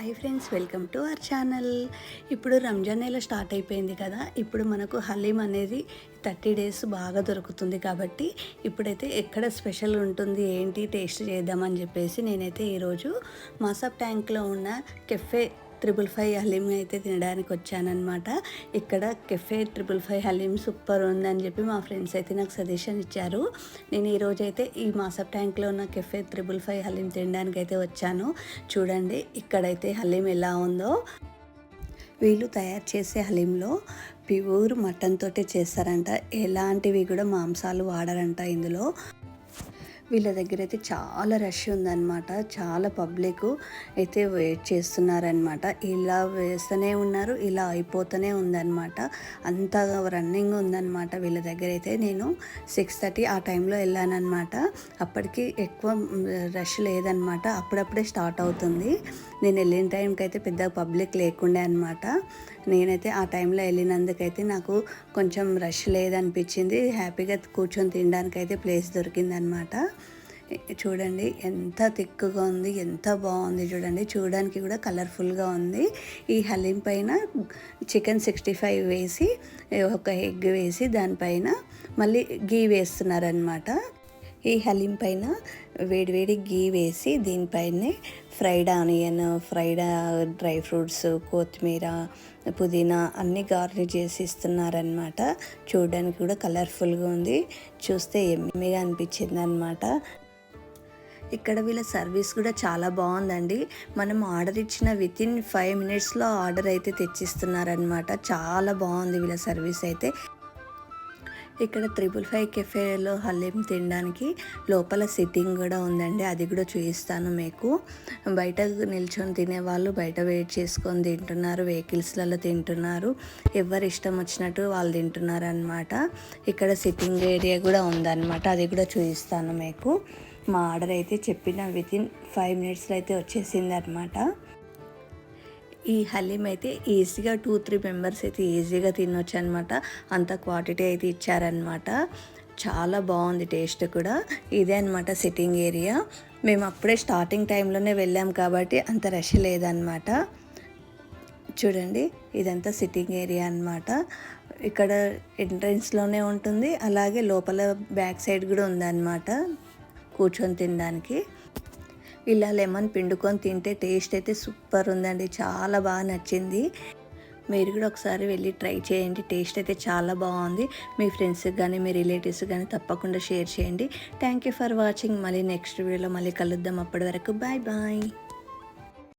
Hi friends welcome to our channel ఇప్పుడు రంజాన్ నెల start అయిపోయింది కదా ఇప్పుడు మనకు హలీం అనేది థర్టీ డేస్ బాగా దొరుకుతుంది కాబట్టి ఇప్పుడైతే ఎక్కడ స్పెషల్ ఉంటుంది ఏంటి టేస్ట్ చేద్దామని చెప్పేసి నేనైతే ఈరోజు మాసప్ ట్యాంక్లో ఉన్న కెఫే త్రిబుల్ ఫైవ్ హలీం అయితే తినడానికి వచ్చానమాట ఇక్కడ cafe triple five haleem super ఉందని చెప్పి మా ఫ్రెండ్స్ అయితే నాకు సజెషన్ ఇచ్చారు. నేను ఈరోజు అయితే ఈ మాసప్ ట్యాంక్లో ఉన్న కెఫే ట్రిపుల్ ఫైవ్ హలీం తినడానికి అయితే వచ్చాను. చూడండి ఇక్కడైతే హలీం ఎలా ఉందో. వీళ్ళు తయారు చేసే హలీంలో ప్యూర్ మటన్ తోటే చేస్తారంట. ఎలాంటివి కూడా మాంసాలు వాడరంట ఇందులో. వీళ్ళ దగ్గర అయితే చాలా రష్ ఉందన్నమాట. చాలా పబ్లిక్ అయితే వెయిట్ చేస్తున్నారనమాట ఇలా వేస్తూనే ఉన్నారు ఇలా అయిపోతూనే ఉందన్నమాట. అంత రన్నింగ్ ఉందన్నమాట వీళ్ళ దగ్గర అయితే నేను సిక్స్ థర్టీ ఆ టైంలో వెళ్ళానమాట అప్పటికి ఎక్కువ రష్ లేదనమాట అప్పుడప్పుడే స్టార్ట్ అవుతుంది. నేను వెళ్ళిన టైంకి అయితే పెద్ద పబ్లిక్ లేకుండే అనమాట నేనైతే ఆ టైంలో వెళ్ళినందుకైతే నాకు కొంచెం రష్ లేదనిపించింది. హ్యాపీగా కూర్చొని తినడానికైతే ప్లేస్ దొరికిందనమాట చూడండి ఎంత తిక్కుగా ఉంది ఎంత బాగుంది చూడండి. చూడడానికి కూడా కలర్ఫుల్గా ఉంది. ఈ హలీం పైన చికెన్ సిక్స్టీ ఫైవ్ వేసి ఒక ఎగ్ వేసి దానిపైన మళ్ళీ గీ వేస్తున్నారనమాట ఈ హలీం పైన వేడివేడి గీ వేసి దీనిపైనే fried onion fried dry fruits కొత్తిమీర పుదీనా అన్నీ గార్నిష్ చేసి ఇస్తున్నారనమాట చూడడానికి కూడా కలర్ఫుల్గా ఉంది. చూస్తే ఎమ్మెగా అనిపించింది అనమాట ఇక్కడ వీళ్ళ సర్వీస్ కూడా చాలా బాగుందండి. మనం ఆర్డర్ ఇచ్చిన విత్ ఇన్ ఫైవ్ మినిట్స్లో ఆర్డర్ అయితే తెచ్చిస్తున్నారనమాట చాలా బాగుంది వీళ్ళ సర్వీస్ అయితే. ఇక్కడ త్రిపుల్ ఫైవ్ కెఫేలో హలీం తినడానికి లోపల సిట్టింగ్ కూడా ఉందండి. అది కూడా చూపిస్తాను మీకు. బయట నిల్చొని తినేవాళ్ళు బయట వెయిట్ చేసుకొని తింటున్నారు. వెహికల్స్లలో తింటున్నారు. ఎవరు ఇష్టం వచ్చినట్టు వాళ్ళు తింటున్నారు అనమాట ఇక్కడ సిట్టింగ్ ఏరియా కూడా ఉందన్నమాట. అది కూడా చూపిస్తాను మీకు. మా ఆర్డర్ అయితే చెప్పిన వితిన్ ఫైవ్ మినిట్స్లో అయితే వచ్చేసింది అనమాట ఈ హలీం అయితే ఈజీగా టూ త్రీ మెంబర్స్ అయితే ఈజీగా తినొచ్చు అనమాట అంత క్వాంటిటీ అయితే ఇచ్చారనమాట. చాలా బాగుంది టేస్ట్ కూడా. ఇదే అనమాట సిట్టింగ్ ఏరియా. మేము అప్పుడే స్టార్టింగ్ టైంలోనే వెళ్ళాం కాబట్టి అంత రష్ లేదనమాట. చూడండి ఇదంతా సిట్టింగ్ ఏరియా అనమాట. ఇక్కడ ఎంట్రన్స్లోనే ఉంటుంది. అలాగే లోపల బ్యాక్ సైడ్ కూడా ఉందన్నమాట కూర్చొని తినడానికి. ఇలా లెమన్ పిండుకొని తింటే టేస్ట్ అయితే సూపర్ ఉందండి. చాలా బాగా నచ్చింది. మీరు కూడా ఒకసారి వెళ్ళి ట్రై చేయండి. టేస్ట్ అయితే చాలా బాగుంది. మీ ఫ్రెండ్స్కి కానీ మీ రిలేటివ్స్ కానీ తప్పకుండా షేర్ చేయండి. Thank you for watching. మళ్ళీ నెక్స్ట్ వీడియోలో మళ్ళీ కలుద్దాం. అప్పటి వరకు బాయ్ బాయ్